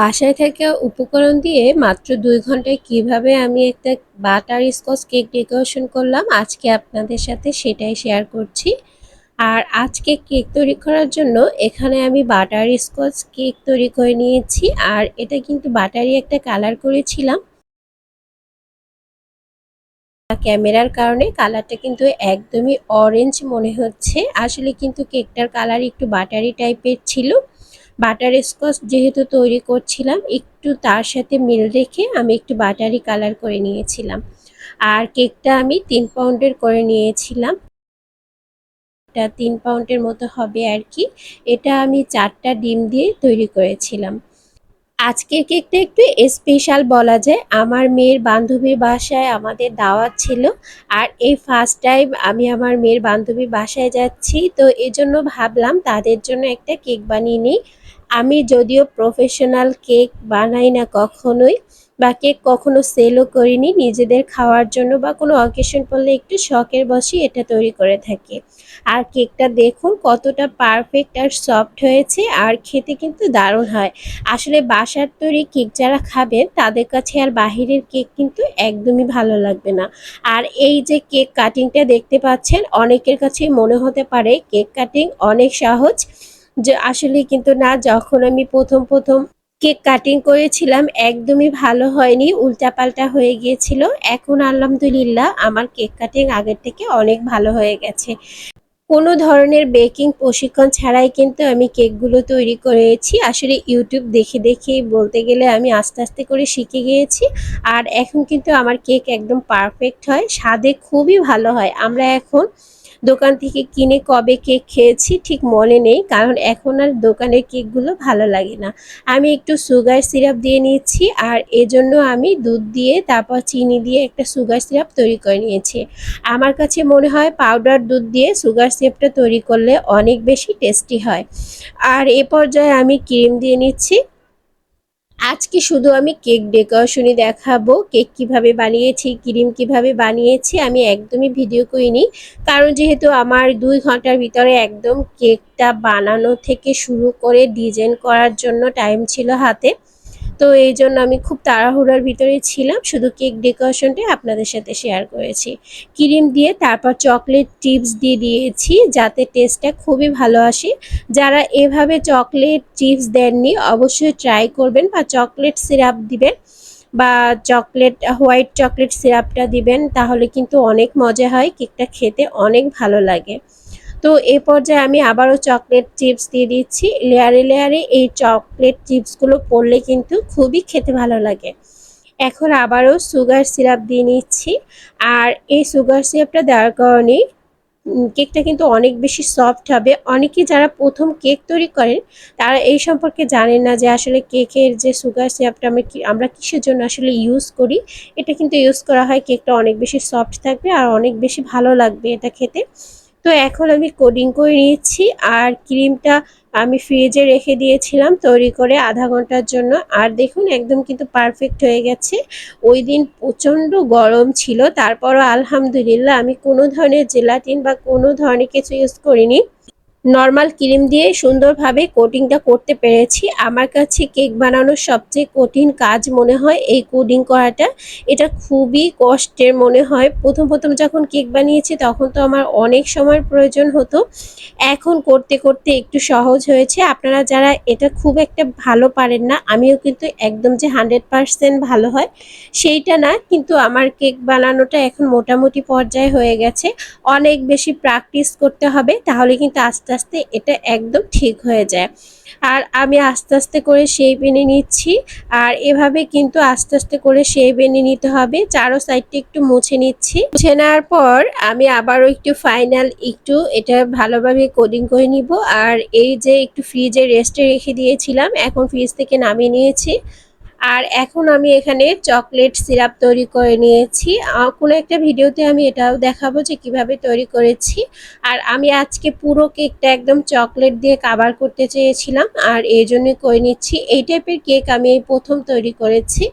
বাসায় থাকা উপকরণ দিয়ে মাত্র দুই ঘন্টায় কীভাবে আমি একটা বাটার স্কচ কেক ডেকোরেশন করলাম, আজকে আপনাদের সাথে সেটাই শেয়ার করছি। আর আজকে কেক তৈরি করার জন্য এখানে আমি বাটার স্কচ কেক তৈরি করে নিয়েছি, আর এটা কিন্তু বাটারি একটা কালার করেছিলাম। ক্যামেরার কারণে কালারটা কিন্তু একদমই অরেঞ্জ মনে হচ্ছে। আসলে কিন্তু কেকটার কালার একটু বাটারি টাইপের ছিল। বাটার স্কচ যেহেতু তৈরি করছিলাম, একটু তার সাথে মিল রেখে আমি একটু বাটারি কালার করে নিয়েছিলাম। আর কেকটা আমি তিন পাউন্ডের করে নিয়েছিলাম। এটা তিন পাউন্ডের মতো হবে আর কি। এটা আমি চারটা ডিম দিয়ে তৈরি করেছিলাম। আজকের কেকটা একটু স্পেশাল বলা যায়। আমার মেয়ের বান্ধবীর বাসায় আমাদের দাওয়াত ছিল। আর এই ফার্স্ট টাইম আমি আমার মেয়ের বান্ধবীর বাসায় যাচ্ছি। তো এজন্য ভাবলাম তাদের জন্য একটা কেক বানিয়ে নিই। আমি যদিও প্রফেশনাল কেক বানাই না কখনোই বা কেক কখনো সেলও করিনি, নিজেদের খাওয়ার জন্য বা কোনো অকেশন পড়লে একটু শখের বসে এটা তৈরি করে থাকি। আর কেকটা দেখুন কতটা পারফেক্ট আর সফট হয়েছে আর খেতে কিন্তু দারুণ হয়। আসলে বাসার তৈরি কেক যারা খাবেন, তাদের কাছে আর বাহিরের কেক কিন্তু একদমই ভালো লাগবে না। আর এই যে কেক কাটিংটা দেখতে পাচ্ছেন, অনেকের কাছে মনে হতে পারে কেক কাটিং অনেক সহজ। যে আসলে কিন্তু না, যখন আমি প্রথম প্রথম কেক কাটিং করেছিলাম, একদমই ভালো হয়নি, উল্টাপাল্টা হয়ে গিয়েছিল। এখন আলহামদুলিল্লাহ আমার কেক কাটিং আগের থেকে অনেক ভালো হয়ে গেছে। কোনো ধরনের বেকিং প্রশিক্ষণ ছাড়াই কিন্তু আমি কেকগুলো তৈরি করেছি। আসলে ইউটিউব দেখে দেখে বলতে গেলে আমি আস্তে আস্তে করে শিখে গিয়েছি। আর এখন কিন্তু আমার কেক একদম পারফেক্ট হয়, স্বাদে খুবই ভালো হয়। আমরা এখন দোকান থেকে কিনে কবে কেক খেয়েছি ঠিক মনে নেই, কারণ এখন আর দোকানের কেকগুলো ভালো লাগে না। আমি একটু সুগার সিরাপ দিয়ে নিয়েছি আর এজন্য আমি দুধ দিয়ে, তারপর চিনি দিয়ে একটা সুগার সিরাপ তৈরি করে নিয়েছি। আমার কাছে মনে হয় পাউডার দুধ দিয়ে সুগার সিরাপটা তৈরি করলে অনেক বেশি টেস্টি হয়। আর এ পর্যায়ে আমি ক্রিম দিয়ে নিচ্ছি। আজকে শুধু আমি কেক ডেকোরেশনই দেখাবো। কেক কীভাবে বানিয়েছি, ক্রিম কীভাবে বানিয়েছি, আমি একদমই ভিডিও করিনি। কারণ যেহেতু আমার দুই ঘণ্টার ভিতরে একদম কেকটা বানানো থেকে শুরু করে ডিজাইন করার জন্য টাইম ছিল হাতে তো এই জন্য আমি খুব তাড়াহুড়ার ভিতরে ছিলাম। শুধু কেক ডেকোরেশনটাই আপনাদের সাথে শেয়ার করেছি। ক্রিম দিয়ে তারপর চকলেট টিপস দিয়ে দিয়েছি যাতে টেস্টটা খুবই ভালো আসে। যারা এভাবে চকলেট চিপস দেননি, অবশ্যই ট্রাই করবেন বা চকলেট সিরাপ দিবেন বা চকলেট হোয়াইট চকলেট সিরাপটা দিবেন, তাহলে কিন্তু অনেক মজা হয়। কেকটা খেতে অনেক ভালো লাগে। তো এ পর্যায়ে আমি আবারও চকলেট চিপস দিয়ে দিচ্ছি। লেয়ারে লেয়ারে এই চকলেট চিপসগুলো পড়লে কিন্তু খুবই খেতে ভালো লাগে। এখন আবারও সুগার সিরাপ দিয়ে নিচ্ছি। আর এই সুগার সিরাপটা দেওয়ার কারণে কেকটা কিন্তু অনেক বেশি সফট হবে। অনেকে যারা প্রথম কেক তৈরি করেন, তারা এই সম্পর্কে জানেন না যে আসলে কেকের যে সুগার সিরাপটা আমরা আমরা কিসের জন্য আসলে ইউজ করি। এটা কিন্তু ইউজ করা হয় কেকটা অনেক বেশি সফট থাকবে আর অনেক বেশি ভালো লাগবে এটা খেতে। তো এখন আমি কোডিং করে নিয়েছি আর ক্রিমটা আমি ফ্রিজে রেখে দিয়েছিলাম তৈরি করে আধা ঘণ্টার জন্য। আর দেখুন, একদম কিন্তু পারফেক্ট হয়ে গেছে। ওই দিন প্রচণ্ড গরম ছিল, তারপরও আলহামদুলিল্লাহ আমি কোনো ধরনের জেলাটিন বা কোনো ধরনের কিছু ইউজ করিনি। নর্মাল ক্রিম দিয়ে সুন্দরভাবে কোটিংটা করতে পেরেছি। আমার কাছে কেক বানানোর সবচেয়ে কঠিন কাজ মনে হয় এই কোডিং করাটা। এটা খুবই কষ্টের মনে হয়। প্রথম প্রথম যখন কেক বানিয়েছি তখন তো আমার অনেক সময়ের প্রয়োজন হতো। এখন করতে করতে একটু সহজ হয়েছে। আপনারা যারা এটা খুব একটা ভালো পারেন না, আমিও কিন্তু একদম যে হান্ড্রেড পারসেন্ট ভালো হয়, সেইটা না। কিন্তু আমার কেক বানানোটা এখন মোটামুটি পর্যায়ে হয়ে গেছে। অনেক বেশি প্র্যাকটিস করতে হবে, তাহলে কিন্তু আস্তে আস্তে আস্তে এটা একদম ঠিক হয়ে যায়। আর আমি আস্তে আস্তে করে সেই বেনে নিচ্ছি। আর এভাবে কিন্তু আস্তে আস্তে করে সেই বেনে নিতে হবে। চারো সাইডটা একটু মুছে নিচ্ছি। মুছে নেওয়ার পর আমি আবারও একটু ফাইনাল একটু এটা ভালোভাবে কোডিং করে নিব। আর এই যে একটু ফ্রিজে রেস্টে রেখে দিয়েছিলাম, এখন ফ্রিজ থেকে নামিয়ে নিয়েছি। আর এখন আমি এখানে চকলেট সিরাপ তৈরি করে নিয়েছি। কোনো একটা ভিডিওতে আমি এটাও দেখাবো যে কীভাবে তৈরি করেছি। আর আমি আজকে পুরো কেকটা একদম চকলেট দিয়ে কাভার করতে চেয়েছিলাম, আর এই জন্যই করে নিচ্ছি। এই টাইপের কেক আমি এই প্রথম তৈরি করেছি।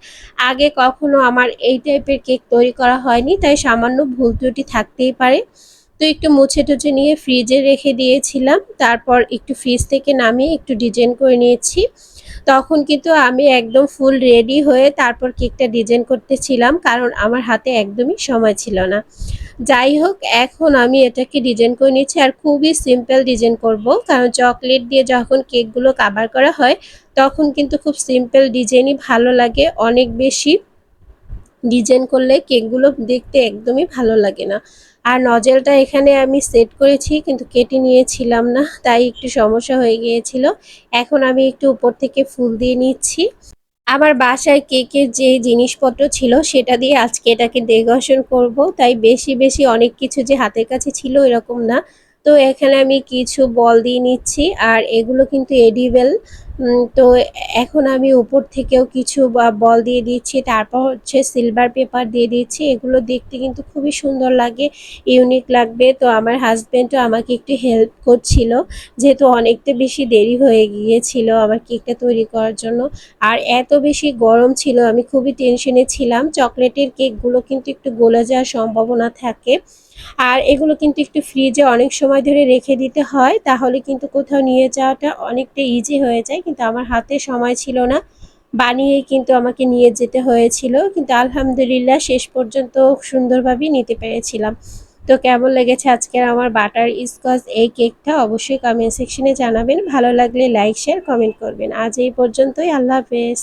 আগে কখনো আমার এই টাইপের কেক তৈরি করা হয়নি, তাই সামান্য ভুল ত্রুটি থাকতেই পারে। তো একটু মুছে টুছে নিয়ে ফ্রিজে রেখে দিয়েছিলাম, তারপর একটু ফ্রিজ থেকে নামিয়ে একটু ডিজাইন করে নিয়েছি। তখন কিন্তু আমি একদম ফুল রেডি হয়ে তারপর কেকটা ডিজাইন করতেছিলাম, কারণ আমার হাতে একদমই সময় ছিল না। যাই হোক, এখন আমি এটাকে ডিজাইন করে নিচ্ছি আর খুবই সিম্পল ডিজাইন করব, কারণ চকলেট দিয়ে যখন কেকগুলো কাভার করা হয়, তখন কিন্তু খুব সিম্পল ডিজাইনই ভালো লাগে, অনেক বেশি। ডিজাইন করলে কেকগুলো দেখতে একদমই ভালো লাগে না। আর নজেলটা এখানে আমি সেট করেছি, কিন্তু কেটে নিয়েছিলাম না, তাই একটু সমস্যা হয়ে গিয়েছিল। এখন আমি একটু উপর থেকে ফুল দিয়ে নিচ্ছি। আমার বাসায় কেকের যে জিনিসপত্র ছিল, সেটা দিয়ে আজকে এটাকে ডেকোরেশন করব। তাই বেশি বেশি অনেক কিছু যে হাতের কাছে ছিল এরকম না। তো এখানে আমি কিছু বল দিয়ে নিচ্ছি, আর এগুলো কিন্তু এডিবেল তো এখন আমি উপর থেকেও কিছু বল দিয়ে দিচ্ছি, তারপর হচ্ছে সিলভার পেপার দিয়ে দিচ্ছি, এগুলো দেখতে কিন্তু খুবই সুন্দর লাগে ইউনিক লাগবে। তো আমার হাজব্যান্ডও আমাকে একটু হেল্প করছিল, যেহেতু অনেকটা বেশি দেরি হয়ে গিয়েছিল আমার কেকটা তৈরি করার জন্য। আর এত বেশি গরম ছিল, আমি খুবই টেনশনে ছিলাম। চকলেটের কেকগুলো কিন্তু একটু গলে যাওয়ার সম্ভাবনা থাকে। আর এগুলো কিন্তু একটু ফ্রিজে অনেক সময় ধরে রেখে দিতে হয়, তাহলে কিন্তু কোথাও নিয়ে যাওয়াটা অনেকটা ইজি হয়ে যায়। কিন্তু আমার হাতে সময় ছিল না। বানিয়েই কিন্তু আমাকে নিয়ে যেতে হয়েছিল। কিন্তু আলহামদুলিল্লাহ শেষ পর্যন্ত সুন্দরভাবেই নিতে পেরেছিলাম। তো কেমন লেগেছে আজকের আমার বাটার স্কচ এই কেকটা অবশ্যই কমেন্ট সেকশনে জানাবেন। ভালো লাগলে লাইক শেয়ার কমেন্ট করবেন। আজ এই পর্যন্তই। আল্লাহ হাফেজ।